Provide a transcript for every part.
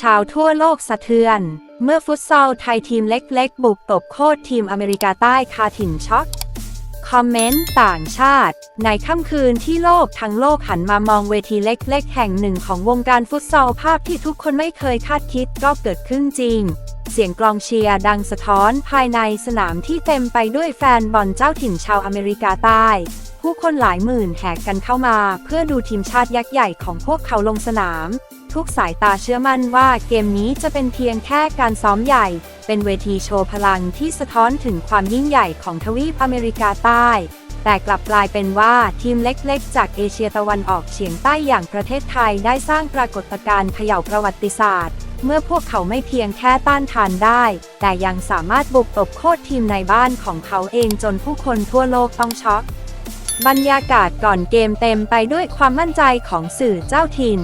ชาวทั่วโลกสะเทือน เมื่อฟุตซอลไทยทีมเล็กๆ บุกตบโคตรทีมอเมริกาใต้คาถิ่นช็อกคอมเมนต์ต่างชาติ ในค่ำคืนที่โลกทั้งโลกหันมามองเวทีเล็ก ๆ แห่งหนึ่งของวงการฟุตซอลภาพที่ทุกคนไม่เคยคาดคิดก็เกิดขึ้นจริง เสียงกลองเชียร์ดังสะท้อนภายในสนามที่เต็มไปด้วยแฟนบอลเจ้าถิ่นชาวอเมริกาใต้ ผู้คนหลายหมื่นแห่กันเข้ามา เพื่อดูทีมชาติยักษ์ใหญ่ของพวกเขาลงสนาม ทุกสายตาเชื่อมั่นว่าเกมนี้จะเป็นเพียงแค่การซ้อมใหญ่ เป็นเวทีโชว์พลังที่สะท้อนถึงความยิ่งใหญ่ของทวีปอเมริกาใต้ แต่กลับกลายเป็นว่าทีมเล็กๆ จากเอเชียตะวันออกเฉียงใต้อย่างประเทศไทยได้สร้างปรากฏการณ์เขย่าประวัติศาสตร์ เมื่อพวกเขาไม่เพียงแค่ต้านทานได้ แต่ยังสามารถบุกตบโคตรทีมในบ้านของเขาเองจนผู้คนทั่วโลกต้องช็อกบรรยากาศก่อนเกมเต็มไปด้วยความมั่นใจของสื่อเจ้าถิ่น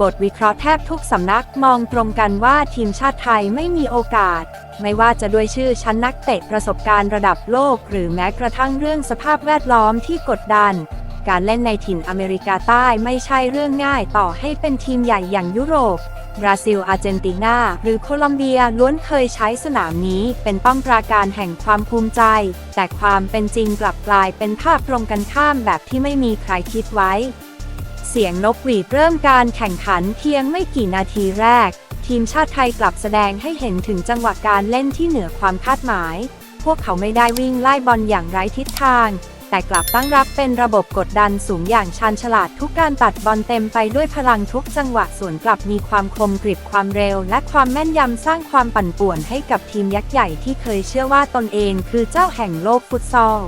บทวิเคราะห์แทบทุกสำนักมองตรงกันว่าทีมชาติไทยไม่มีโอกาส ไม่ว่าจะด้วยชื่อชั้นนักเตะประสบการณ์ระดับโลก หรือแม้กระทั่งเรื่องสภาพแวดล้อมที่กดดัน การเล่นในถิ่นอเมริกาใต้ไม่ใช่เรื่องง่ายต่อให้เป็นทีมใหญ่อย่างยุโรป บราซิล อาร์เจนตินา หรือโคลอมเบียล้วนเคยใช้สนามนี้เป็นป้อมปราการแห่งความภูมิใจ แต่ความเป็นจริงกลับกลายเป็นภาพตรงกันข้ามแบบที่ไม่มีใครคิดไว้ เสียงนกหวีดเริ่มการแข่งขันเพียงไม่กี่นาทีแรก ทีมชาติไทยกลับแสดงให้เห็นถึงจังหวะการเล่นที่เหนือความคาดหมาย พวกเขาไม่ได้วิ่งไล่บอลอย่างไร้ทิศทาง แต่กลับตั้งรับเป็นระบบกดดันสูงอย่างชาญฉลาดทุกการตัดบอลเต็มไปด้วยพลังทุกจังหวะส่วนกลับมีความคมกริบความเร็ว และความแม่นยำสร้างความปั่นป่วนให้กับทีมยักษ์ใหญ่ที่เคยเชื่อว่าตนเองคือเจ้าแห่งโลกฟุตซอล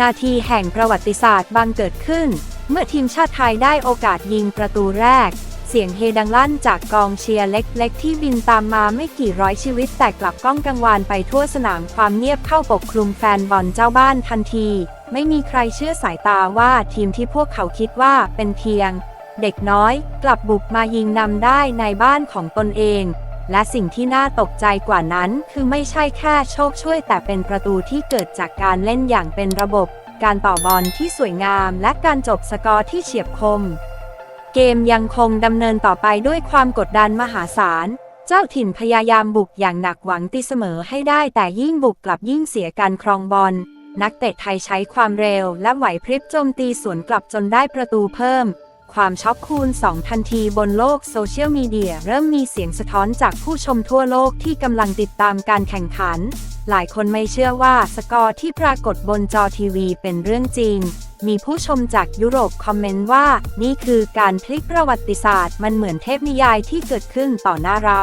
นาทีแห่งประวัติศาสตร์บังเกิดขึ้น เมื่อทีมชาติไทยได้โอกาสยิงประตูแรก เสียงเฮดังลั่นจากกองเชียร์เล็กๆ ที่บินตามมาไม่กี่ร้อยชีวิตแต่กลับก้องกังวานไปทั่วสนามความเงียบเข้าปกคลุมแฟนบอลเจ้าบ้านทันที ไม่มีใครเชื่อสายตาว่าทีมที่พวกเขาคิดว่าเป็นเพียง เด็กน้อยกลับบุกมายิงนำได้ในบ้านของตนเองและสิ่งที่น่าตกใจกว่านั้นคือไม่ใช่แค่โชคช่วยแต่เป็นประตูที่เกิดจากการเล่นอย่างเป็นระบบ การต่อบอลที่สวยงามและการจบสกอร์ที่เฉียบคม เกมยังคงดำเนินต่อไปด้วยความกดดันมหาศาล เจ้าถิ่นพยายามบุกอย่างหนักหวังตีเสมอให้ได้แต่ยิ่งบุกกลับยิ่งเสียการครองบอล นักเตะไทยใช้ความเร็วและไหวพริบโจมตีสวนกลับจนได้ประตูเพิ่ม ความช็อกคูณ 2 ทันทีบนโลกโซเชียลมีเดียเริ่มมีเสียงสะท้อนจากผู้ชมทั่วโลกที่กำลังติดตามการแข่งขัน หลายคนไม่เชื่อว่าสกอร์ที่ปรากฏบนจอทีวีเป็นเรื่องจริง มีผู้ชมจากยุโรปคอมเมนต์ว่า นี่คือการพลิกประวัติศาสตร์ มันเหมือนเทพนิยายที่เกิดขึ้นต่อหน้าเรา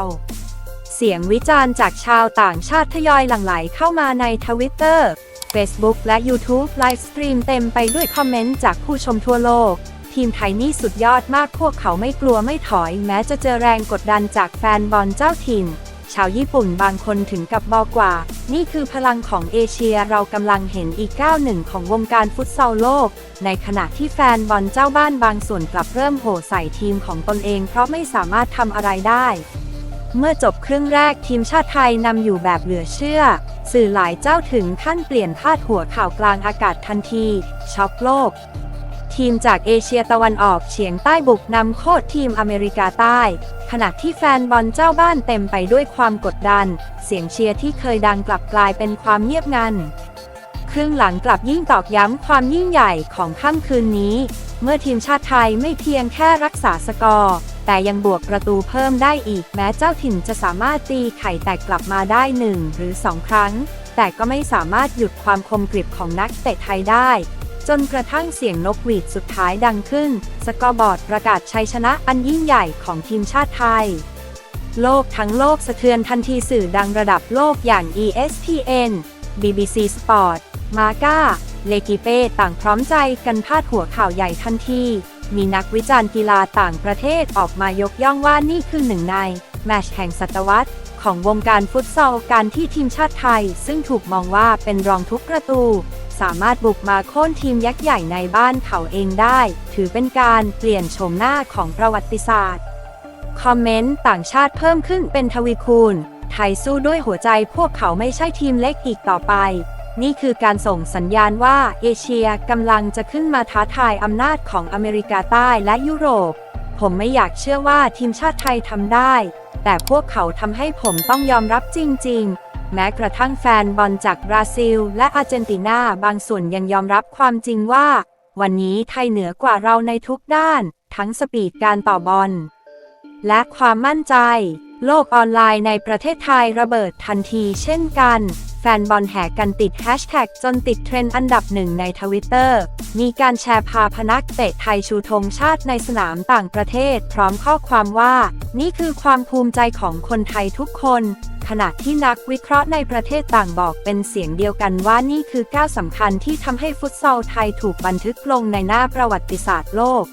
เสียงวิจารณ์จากชาวต่างชาติทยอยหลั่งไหลเข้ามาในทวิตเตอร์ Facebook และ YouTube ไลฟ์สตรีมเต็มไปด้วยคอมเมนต์จากผู้ชมทั่วโลก ทีมไทยนี่สุดยอดมากพวกเขาไม่กลัวไม่ถอย แม้จะเจอแรงกดดันจากแฟนบอลเจ้าถิ่น ชาวญี่ปุ่นบางคนถึงกับบอกว่า นี่คือพลังของเอเชียเรากำลังเห็นอีกก้าวหนึ่งของวงการฟุตซอลโลก ในขณะที่แฟนบอลเจ้าบ้านบางส่วนกลับเริ่มโห่ใส่ทีมของตนเองเพราะไม่สามารถทำอะไรได้เมื่อจบครึ่งแรกทีมชาติไทยนำอยู่แบบเหลือเชื่อ สื่อหลายเจ้าถึงขั้นเปลี่ยนพาดหัวข่าวกลางอากาศทันที ช็อกโลก ทีมจากเอเชียตะวันออกเฉียงใต้บุกนำโคตรทีมอเมริกาใต้ ขณะที่แฟนบอลเจ้าบ้านเต็มไปด้วยความกดดัน เสียงเชียร์ที่เคยดังกลับกลายเป็นความเงียบงันครึ่งหลังกลับยิ่งตอกย้ำความยิ่งใหญ่ของค่ำคืนนี้ เมื่อทีมชาติไทยไม่เพียงแค่รักษาสกอร์ แต่ยังบวกประตูเพิ่มได้อีกแม้เจ้าถิ่นจะสามารถตีไข่แตกกลับมาได้หนึ่งหรือสองครั้ง แต่ก็ไม่สามารถหยุดความคมกริบของนักเตะไทยได้ จนกระทั่งเสียงนกหวีดสุดท้ายดังขึ้น สกอร์บอร์ดประกาศชัยชนะอันยิ่งใหญ่ของทีมชาติไทย โลกทั้งโลกสะเทือนทันทีสื่อดังระดับโลกอย่าง ESPN BBC Sport มาก้าเลกิเป้ต่างพร้อมใจกันพาดหัวข่าวใหญ่ทันที มีนักวิจารณ์กีฬาต่างประเทศออกมายกย่องว่านี่คือหนึ่งใน แมตช์แห่งศตวรรษของวงการฟุตซอลการที่ทีมชาติไทย ซึ่งถูกมองว่าเป็นรองทุกประตู สามารถบุกมาโค่นทีมยักษ์ใหญ่ในบ้านเขาเองได้ ถือเป็นการเปลี่ยนโฉมหน้าของประวัติศาสตร์ คอมเมนต์ต่างชาติเพิ่มขึ้นเป็นทวีคูณ ไทยสู้ด้วยหัวใจพวกเขาไม่ใช่ทีมเล็กอีกต่อไป นี่คือการส่งสัญญาณว่าเอเชียกำลังจะขึ้นมาท้าทายอำนาจของอเมริกาใต้และยุโรป ผมไม่อยากเชื่อว่าทีมชาติไทยทำได้ แต่พวกเขาทำให้ผมต้องยอมรับจริง ๆ แม้กระทั่งแฟนบอลจากบราซิล และอาร์เจนตินาบางส่วนยังยอมรับความจริงว่า วันนี้ไทยเหนือกว่าเราในทุกด้าน ทั้งสปีดการต่อบอล และความมั่นใจ โลกออนไลน์ในประเทศไทยระเบิดทันทีเช่นกันแฟนบอลแห่กันติดแฮชแท็กจนติดเทรนด์อันดับหนึ่งในทวิตเตอร์ มีการแชร์ภาพนักเตะไทยชูธงชาติในสนามต่างประเทศ พร้อมข้อความว่า นี่คือความภูมิใจของคนไทยทุกคน ขณะที่นักวิเคราะห์ในประเทศต่างบอกเป็นเสียงเดียวกันว่านี่คือก้าวสำคัญที่ทำให้ฟุตซอลไทยถูกบันทึกลงในหน้าประวัติศาสตร์โลก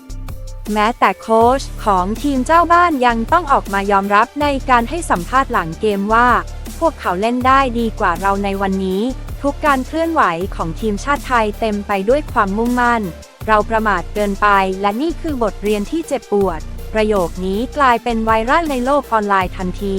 แม้แต่โค้ชของทีมเจ้าบ้านยังต้องออกมายอมรับในการให้สัมภาษณ์หลังเกมว่า พวกเขาเล่นได้ดีกว่าเราในวันนี้ ทุกการเคลื่อนไหวของทีมชาติไทยเต็มไปด้วยความมุ่งมั่น เราประมาทเกินไป และนี่คือบทเรียนที่เจ็บปวด ประโยคนี้กลายเป็นไวรัลในโลกออนไลน์ทันที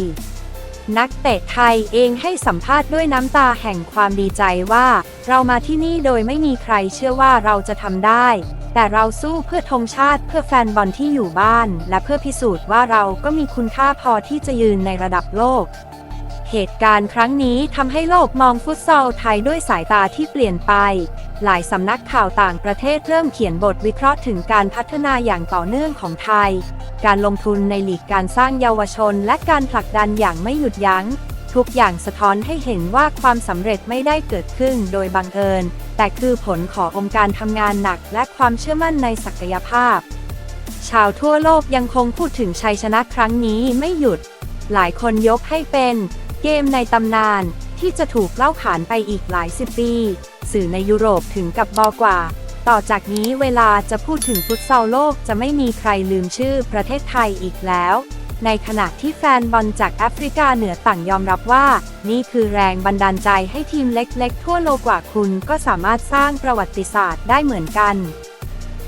นักเตะไทยเองให้สัมภาษณ์ด้วยน้ำตาแห่งความดีใจว่า เรามาที่นี่โดยไม่มีใครเชื่อว่าเราจะทำได้ แต่เราสู้เพื่อธงชาติเพื่อแฟนบอลที่อยู่บ้าน และเพื่อพิสูจน์ว่าเราก็มีคุณค่าพอที่จะยืนในระดับโลก เหตุการณ์ครั้งนี้ทำให้โลกมองฟุตซอลไทยด้วยสายตาที่เปลี่ยนไป หลายสำนักข่าวต่างประเทศเริ่มเขียนบทวิเคราะห์ถึงการพัฒนาอย่างต่อเนื่องของไทย การลงทุนในหลีกการสร้างเยาวชน และการผลักดันอย่างไม่หยุดยัง้ง ทุกอย่างสะท้อนให้เห็นว่าความสำเร็จไม่ได้เกิดขึ้นโดยบังเอิญ แต่คือผลขององค์การทำงานหนักและความเชื่อมั่นในศักยภาพ ชาวทั่วโลกยังคงพูดถึงชัยชนะครั้งนี้ไม่หยุด หลายคนยกให้เป็น เกมในตำนานที่จะถูกเล่าขานไปอีกหลายสิบปี สื่อในยุโรปถึงกับบอกว่า ต่อจากนี้เวลาจะพูดถึงฟุตซอลโลกจะไม่มีใครลืมชื่อประเทศไทยอีกแล้ว ในขณะที่แฟนบอลจากแอฟริกาเหนือต่างยอมรับว่า นี่คือแรงบันดาลใจให้ทีมเล็กๆ ทั่วโลกกว่าคุณก็สามารถสร้างประวัติศาสตร์ได้เหมือนกัน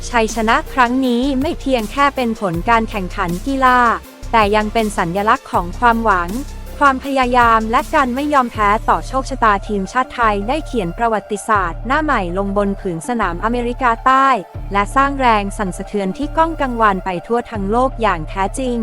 ชัยชนะครั้งนี้ไม่เพียงแค่เป็นผลการแข่งขันกีฬาแต่ยังเป็นสัญญลักษณ์ของความหวัง ความพยายามและการไม่ยอมแพ้ต่อโชคชะตาทีมชาติไทยได้เขียนประวัติศาสตร์ หน้าใหม่ลงบนผืนสนามอเมริกาใต้ และสร้างแรงสั่นสะเทือนที่ก้องกังวานไปทั่วทั้งโลกอย่างแท้จริง